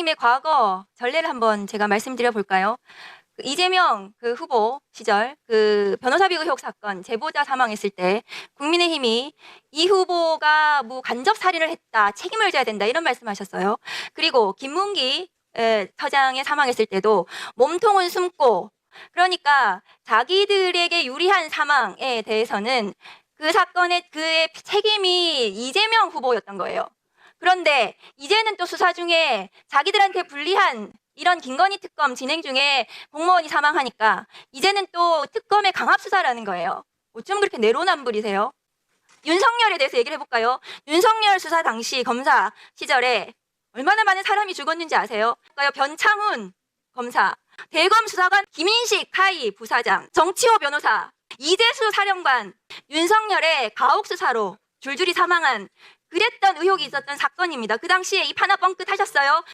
국민의힘의 과거 전례를 한번 제가 말씀드려 볼까요? 그 이재명 그 후보 시절 그 변호사비 의혹 사건 제보자 사망했을 때 국민의힘이 이 후보가 뭐 간접 살인을 했다 책임을 져야 된다 이런 말씀하셨어요. 그리고 김문기 에, 처장의 사망했을 때도 몸통은 숨고 그러니까 자기들에게 유리한 사망에 대해서는 그 사건의 그의 책임이 이재명 후보였던 거예요. 그런데 이제는 또 수사 중에 자기들한테 불리한 이런 김건희 특검 진행 중에 공무원이 사망하니까 이제는 또 특검의 강압 수사라는 거예요. 어쩜 그렇게 내로남불이세요? 윤석열에 대해서 얘기를 해볼까요? 윤석열 수사 당시 검사 시절에 얼마나 많은 사람이 죽었는지 아세요? 변창훈 검사, 대검 수사관 김인식 하이 부사장, 정치호 변호사, 이재수 사령관, 윤석열의 가혹 수사로 줄줄이 사망한 그랬던 의혹이 있었던 사건입니다. 그 당시에 입 하나 뻥끗 하셨어요?